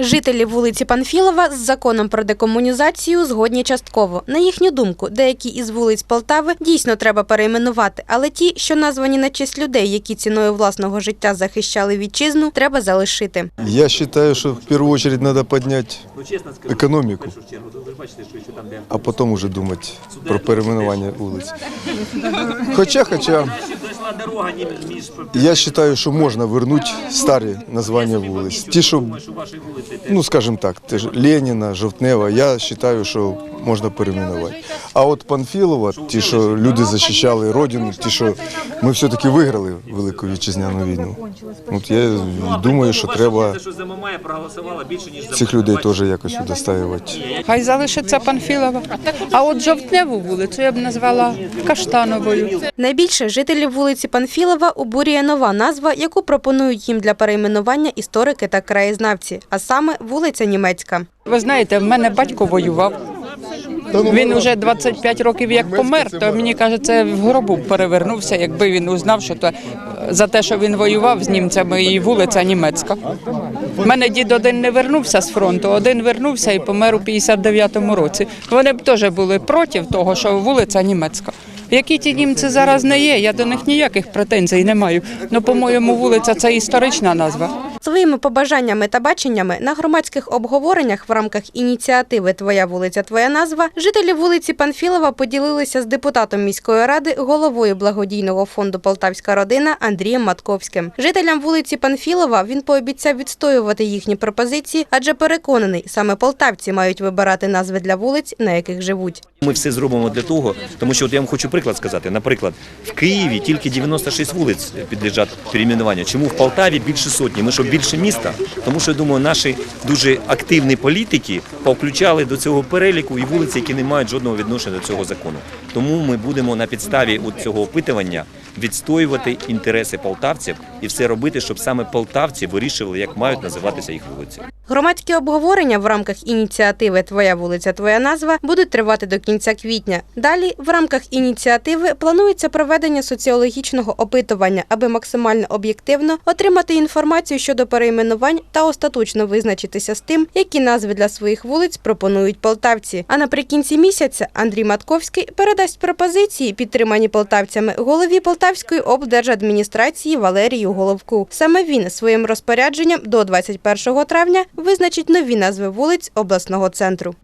Жителі вулиці Панфілова з законом про декомунізацію згодні частково. На їхню думку, деякі із вулиць Полтави дійсно треба перейменувати, але ті, що названі на честь людей, які ціною власного життя захищали вітчизну, треба залишити. Я считаю, что в первую очередь надо поднять Ну, економіку, першу чергу, ну, що а потім уже думати про перейменування вулиць. Хоча, хоча, я вважаю, що можна вернути старі названня вулиць. Ті, що, ну скажімо так, Леніна, Жовтнева, я вважаю, що можна перейменувати. А от Панфілова, ті, що люди захищали родину, ті, що ми все-таки виграли Велику вітчизняну війну. От я думаю, що треба цих людей теж якось удостаювати. Хай залишиться Панфілова. А от жовтневу вулицю я б назвала Каштановою. Найбільше жителів вулиці Панфілова обурює нова назва, яку пропонують їм для перейменування історики та краєзнавці, а саме вулиця Німецька. Ви знаєте, в мене батько воював. Він вже 25 років як помер, то мені кажеться, в гробу перевернувся, якби він узнав, що то е, за те, що він воював з німцями, і вулиця німецька. У мене дід один не вернувся з фронту, один вернувся і помер у 59-му році. Вони б теж були проти того, що вулиця німецька. Які ті німці зараз не є, я до них ніяких претензій не маю. Ну, по-моєму, вулиця це історична назва. Своїми побажаннями та баченнями на громадських обговореннях в рамках ініціативи Твоя вулиця, твоя назва жителі вулиці Панфілова поділилися з депутатом міської ради, головою благодійного фонду Полтавська родина Андрієм Матковським. Жителям вулиці Панфілова він пообіцяв відстоювати їхні пропозиції, адже переконаний, саме полтавці мають вибирати назви для вулиць, на яких живуть. Ми все зробимо для того, тому що от я вам хочу приклад сказати. Наприклад, в Києві тільки 96 вулиць підлежать перейменуванню. Чому в Полтаві більше сотні? Ми що більше міста? Тому що я думаю, наші дуже активні політики повключали до цього переліку і вулиці, які не мають жодного відношення до цього закону. Тому ми будемо на підставі цього опитування відстоювати інтереси полтавців і все робити, щоб саме полтавці вирішували, як мають називатися їх вулиці. Громадські обговорення в рамках ініціативи Твоя вулиця, твоя назва будуть тривати до кінця квітня. Далі в рамках ініціативи планується проведення соціологічного опитування, аби максимально об'єктивно отримати інформацію щодо перейменувань та остаточно визначитися з тим, які назви для своїх вулиць пропонують полтавці. А наприкінці місяця Андрій Матковський передасть пропозиції, підтримані полтавцями, голові Полтавської облдержадміністрації Валерію Головку. Саме він своїм розпорядженням до 21 травня визначить нові назви вулиць обласного центру.